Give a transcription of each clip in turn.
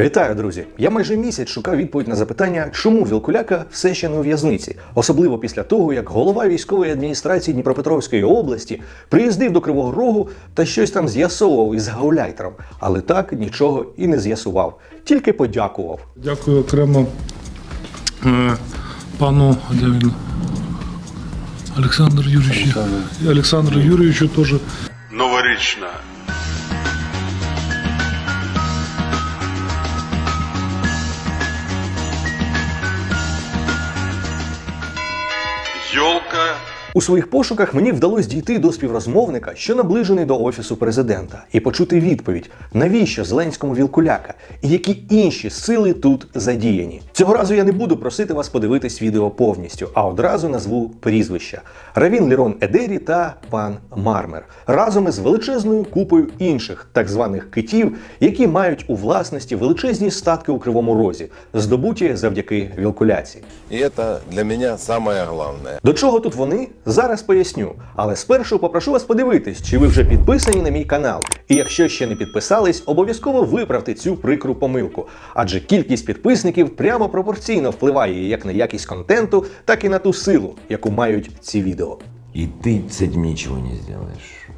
Вітаю, друзі! Я майже місяць шукав відповідь на запитання, чому Вілкуляка все ще не у в'язниці, особливо після того, як голова військової адміністрації Дніпропетровської області приїздив до Кривого Рогу та щось там з'ясовував із гауляйтером, але так нічого і не з'ясував, тільки подякував. Дякую окремо е, пану де він? Олександру Юрійовичу. Олександру Юрійовичу теж. новорічна. У своїх пошуках мені вдалося дійти до співрозмовника, що наближений до офісу президента, і почути відповідь, навіщо Зеленському Вілкуляка і які інші сили тут задіяні. Цього разу я не буду просити вас подивитись відео повністю, а одразу назву прізвища: Равін Лірон Едері та пан Мармер разом із величезною купою інших так званих китів, які мають у власності величезні статки у кривому розі, здобуті завдяки вілкуляці. И это для самое главное. До чого тут вони? Зараз поясню. Але спершу попрошу вас подивитись, чи ви вже підписані на мій канал. І якщо ще не підписались, обов'язково виправте цю прикру помилку. Адже кількість підписників прямо пропорційно впливає як на якість контенту, так і на ту силу, яку мають ці відео. І ти це нічого не зробиш.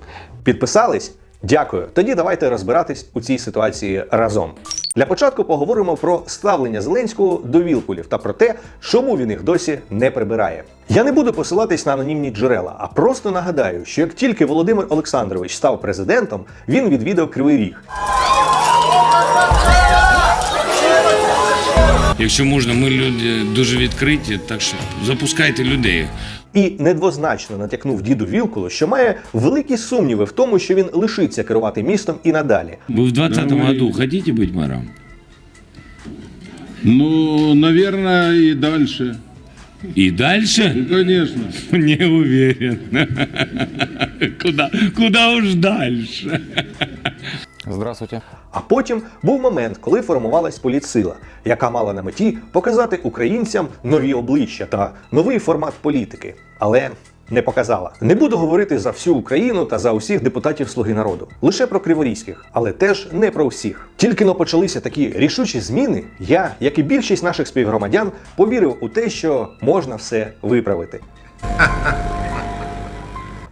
Підписались? Дякую. Тоді давайте розбиратись у цій ситуації разом. Для початку поговоримо про ставлення Зеленського до вілкулів та про те, чому він їх досі не прибирає. Я не буду посилатись на анонімні джерела, а просто нагадаю, що як тільки Володимир Олександрович став президентом, він відвідав Кривий Ріг. Якщо можна, ми люди дуже відкриті, так що запускайте людей. І недвозначно натякнув діду Вілкулу, що має великі сумніви в тому, що він лишиться керувати містом і надалі. Вы в 2020 году хотите быть мэром? Ну, наверное, и дальше. И дальше? Конечно. Не уверен. Куда, куда уж дальше? Здравствуйте. А потім був момент, коли формувалась політсила, яка мала на меті показати українцям нові обличчя та новий формат політики, але не показала. Не буду говорити за всю Україну та за усіх депутатів Слуги народу, лише про криворізьких, але теж не про всіх. Тільки но почалися такі рішучі зміни. Я, як і більшість наших співгромадян, повірив у те, що можна все виправити.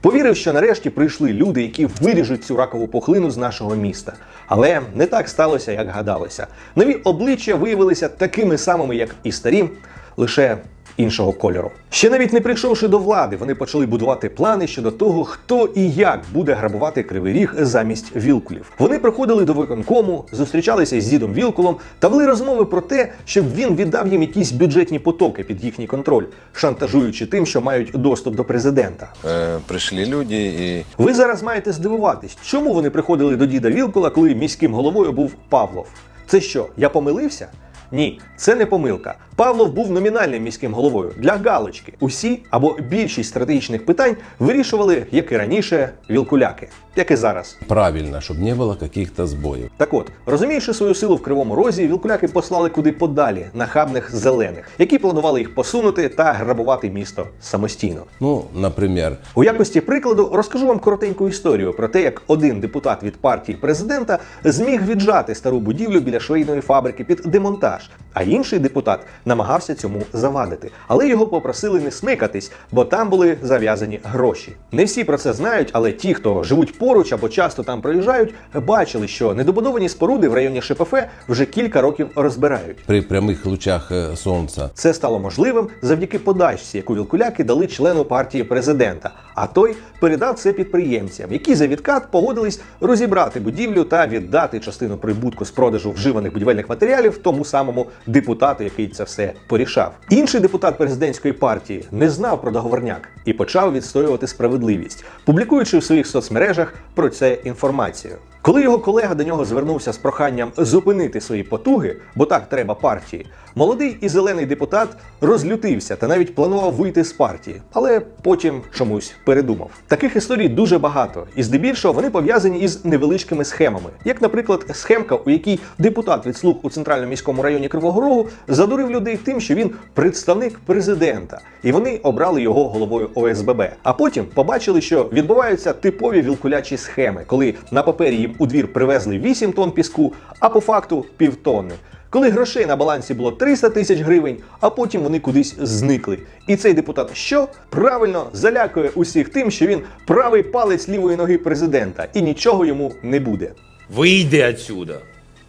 Повірив, що нарешті прийшли люди, які виріжуть цю ракову пухлину з нашого міста. Але не так сталося, як гадалося. Нові обличчя виявилися такими самими, як і старі, лише іншого кольору. Ще навіть не прийшовши до влади, вони почали будувати плани щодо того, хто і як буде грабувати кривий ріг замість вілкулів. Вони приходили до виконкому, зустрічалися з дідом Вілкулом та вели розмови про те, щоб він віддав їм якісь бюджетні потоки під їхній контроль, шантажуючи тим, що мають доступ до президента. Э, пришли люди и Ви зараз маєте здивуватись, чому вони приходили до діда Вілкула, коли міським головою був Павлов. Це що, я помилився? Ні, це не помилка. Павлов був номінальним міським головою для галочки. Усі або більшість стратегічних питань вирішували, як і раніше, вілкуляки, як і зараз. правильно, чтобы не было каких-то сбоев. Так от, розуміючи свою силу в кривому розі, вілкуляки послали куди подалі нахабних зелених, які планували їх посунути та грабувати місто самостійно. Ну, например, У якості прикладу розкажу вам коротеньку історію про те, як один депутат від партії президента зміг віджати стару будівлю біля швейної фабрики під демонтаж, а інший депутат намагався цьому завадити. Але його попросили не смикатись, бо там були зав'язані гроші. Не всі про це знають, але ті, хто живуть поруч або часто там проїжджають, бачили, що недобудовані споруди в районі ШПФ вже кілька років розбирають. при прямых лучах э, солнца Це стало можливим завдяки подачці, яку вілкуляки дали члену партії президента. А той передав це підприємцям, які за відкат погодились розібрати будівлю та віддати частину прибутку з продажу вживаних будівельних матеріалів тому самому депутату, який це все порішав. Інший депутат президентської партії не знав про договорняк і почав відстоювати справедливість, публікуючи в своїх соцмережах про це інформацію. Коли його колега до нього звернувся з проханням зупинити свої потуги, бо так треба партії, молодий і зелений депутат розлютився та навіть планував вийти з партії, але потім чомусь передумав. Таких історій дуже багато, і здебільшого вони пов'язані із невеличкими схемами, як, наприклад, схемка, у якій депутат від слуг у центральному міському районі Кривого Рогу задурив людей тим, що він представник президента, і вони обрали його головою ОСББ. А потім побачили, що відбуваються типові вілкулячі схеми, коли на папері у двір привезли 8 тонн піску, а по факту півтонни. Коли грошей на балансі було 300 тисяч гривень, а потім вони кудись зникли. І цей депутат що? Правильно залякує усіх тим, що він правий палець лівої ноги президента, і нічого йому не буде. Вийди отсюда,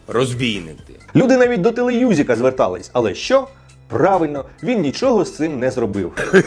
розбійник ти. Люди навіть до телеюзіка звертались, але що? Правильно, він нічого з цим не зробив.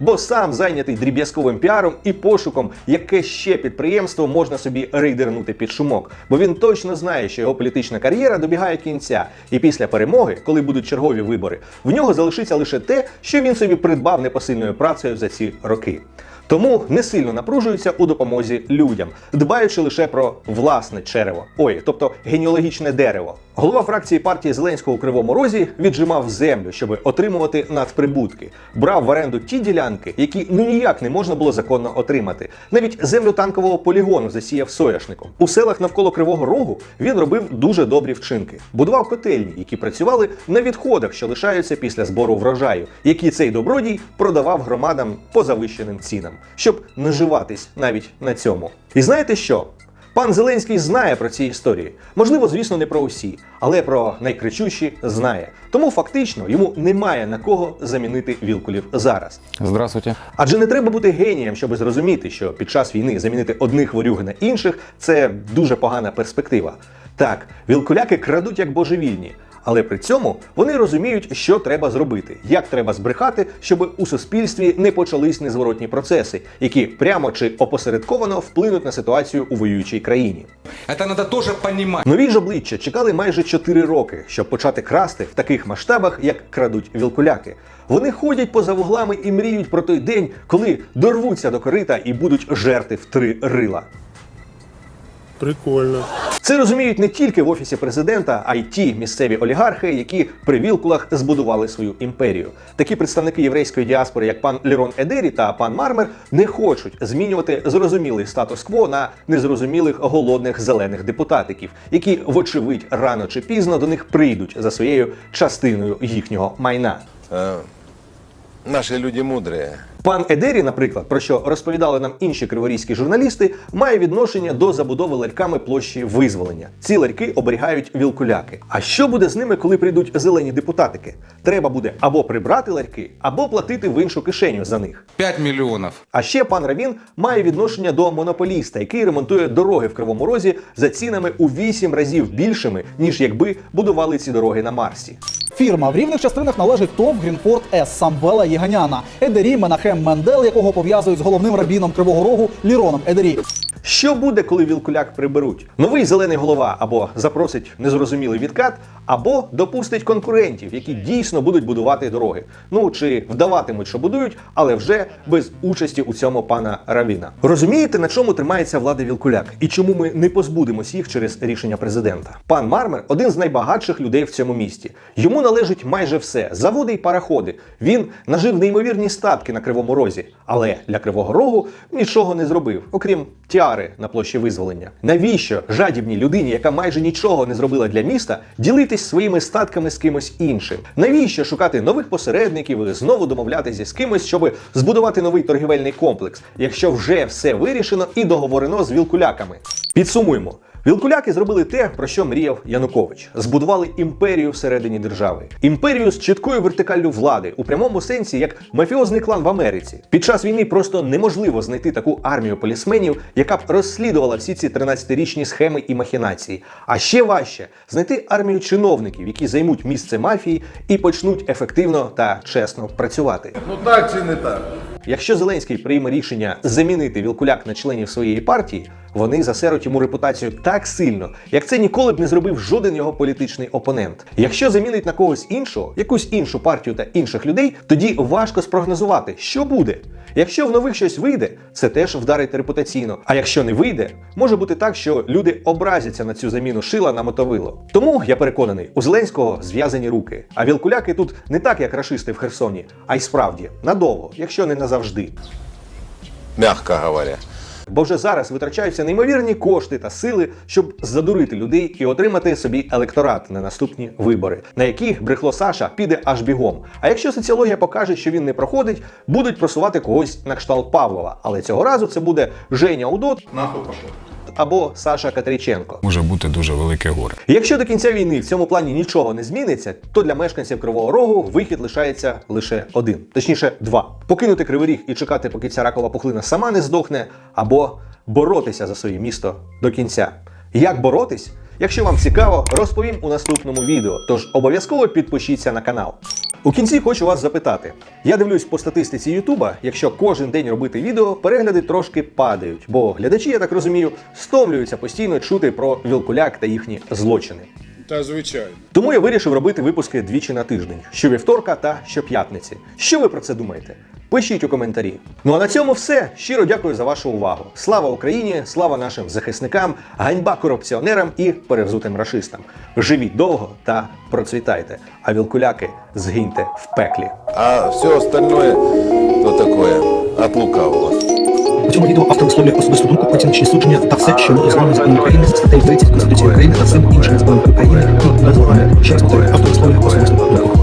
Бо сам зайнятий дріб'язковим піаром і пошуком, яке ще підприємство можна собі рейдернути під шумок. Бо він точно знає, що його політична кар'єра добігає кінця, і після перемоги, коли будуть чергові вибори, в нього залишиться лише те, що він собі придбав непосильною працею за ці роки. Тому не сильно напружуються у допомозі людям, дбаючи лише про власне черево. Ой, тобто генеалогічне дерево. Голова фракції партії Зеленського у Кривому Розі віджимав землю, щоб отримувати надприбутки. Брав в оренду ті ділянки, які ну ніяк не можна було законно отримати. Навіть землю танкового полігону засіяв соняшником. У селах навколо Кривого Рогу він робив дуже добрі вчинки. Будував котельні, які працювали на відходах, що лишаються після збору врожаю, які цей добродій продавав громадам по завищеним цінам, щоб наживатись навіть на цьому. І знаєте що? Пан Зеленський знає про ці історії. Можливо, звісно, не про усі, але про найкричущі знає. Тому фактично йому немає на кого замінити вілкулів зараз. Здравствуйте. Адже не треба бути генієм, щоб зрозуміти, що під час війни замінити одних ворюг на інших це дуже погана перспектива. Так, вілкуляки крадуть як божевільні. Але при цьому вони розуміють, що треба зробити, як треба збрехати, щоб у суспільстві не почались незворотні процеси, які прямо чи опосередковано вплинуть на ситуацію у воюючій країні. Это надо тоже понимать. Нові ж обличчя чекали майже 4 роки, щоб почати красти в таких масштабах, як крадуть вілкуляки. Вони ходять поза вуглами і мріють про той день, коли дорвуться до корита і будуть жерти в три рила. Прикольно. Це розуміють не тільки в офісі президента, а й ті місцеві олігархи, які при вілкулах збудували свою імперію. Такі представники єврейської діаспори, як пан Лерон Едері та пан Мармер, не хочуть змінювати зрозумілий статус-кво на незрозумілих голодних зелених депутатиків, які, вочевидь, рано чи пізно до них прийдуть за своєю частиною їхнього майна. Э, наши люди мудрые. Пан Едері, наприклад, про що розповідали нам інші криворізькі журналісти, має відношення до забудови ларьками площі визволення. Ці ларьки оберігають вілкуляки. А що буде з ними, коли прийдуть зелені депутатики? Треба буде або прибрати ларьки, або платити в іншу кишеню за них. 5 миллионов. А ще пан Равін має відношення до монополіста, який ремонтує дороги в Кривому Розі за цінами у 8 разів більшими, ніж якби будували ці дороги на Марсі. Фірма в рівних частинах належить ТОВ Грінфорд С Самвела Єганяна, Едері Менахем Мендел, якого пов'язують з головним рабіном Кривого Рогу Ліроном Едері. Що буде, коли вілкуляк приберуть? Новий зелений голова або запросить незрозумілий відкат, або допустить конкурентів, які дійсно будуть будувати дороги. Ну чи вдаватимуть, що будують, але вже без участі у цьому пана Равіна. Розумієте, на чому тримається влада вілкуляк і чому ми не позбудемось їх через рішення президента? Пан Мармер один з найбагатших людей в цьому місті. Йому належить майже все: заводи й параходи. Він нажив неймовірні статки на кривому розі, але для кривого рогу нічого не зробив, окрім тіари на площі визволення. Навіщо жадібній людині, яка майже нічого не зробила для міста, ділитись своїми статками з кимось іншим? Навіщо шукати нових посередників і знову домовлятися з кимось, щоб збудувати новий торгівельний комплекс, якщо вже все вирішено і договорено з вілкуляками? Підсумуємо. Вілкуляки зробили те, про що мріяв Янукович. Збудували імперію всередині держави. Імперію з чіткою вертикаллю влади, у прямому сенсі, як мафіозний клан в Америці. Під час війни просто неможливо знайти таку армію полісменів, яка б розслідувала всі ці 13-річні схеми і махінації. А ще важче знайти армію чиновників, які займуть місце мафії і почнуть ефективно та чесно працювати. Ну так чи не так? Якщо Зеленський прийме рішення замінити вілкуляк на членів своєї партії, вони засеруть йому репутацію так сильно, як це ніколи б не зробив жоден його політичний опонент. Якщо замінить на когось іншого, якусь іншу партію та інших людей, тоді важко спрогнозувати, що буде. Якщо в нових щось вийде, це теж вдарить репутаційно. А якщо не вийде, може бути так, що люди образяться на цю заміну шила на мотовило. Тому я переконаний, у Зеленського зв'язані руки. А вілкуляки тут не так, як рашисти в Херсоні, а й справді надовго, якщо не назавжди. Мягко говоря. Бо вже зараз витрачаються неймовірні кошти та сили, щоб задурити людей і отримати собі електорат на наступні вибори, на які брехло Саша піде аж бігом. А якщо соціологія покаже, що він не проходить, будуть просувати когось на кшталт Павлова. Але цього разу це буде Женя Удот або Саша Катриченко. Може бути дуже велике горе. Якщо до кінця війни в цьому плані нічого не зміниться, то для мешканців Кривого Рогу вихід лишається лише один, точніше, два: покинути Кривий Ріг і чекати, поки ця ракова пухлина сама не здохне, або боротися за своє місто до кінця. Як боротись? Якщо вам цікаво, розповім у наступному відео. Тож обов'язково підпишіться на канал. У кінці хочу вас запитати. Я дивлюсь по статистиці Ютуба, якщо кожен день робити відео, перегляди трошки падають, бо глядачі, я так розумію, стомлюються постійно чути про вілкуляк та їхні злочини. Та звичайно. Тому я вирішив робити випуски двічі на тиждень, щовівторка та щоп'ятниці. Що ви про це думаєте? Пишіть у коментарі. Ну а на цьому все. Щиро дякую за вашу увагу. Слава Україні, слава нашим захисникам, ганьба корупціонерам і перевзутим рашистам. Живіть довго та процвітайте. А вілкуляки згиньте в пеклі. А все остальное, то такое, от лукавого. У цьому відео автор висловлює особисту думку, оціночні судження та все, що дозволено законом України за статтею 30 Конституції України та всім іншим законом України і дозволено. Ще раз повторюю, автор висловлює особисту думку.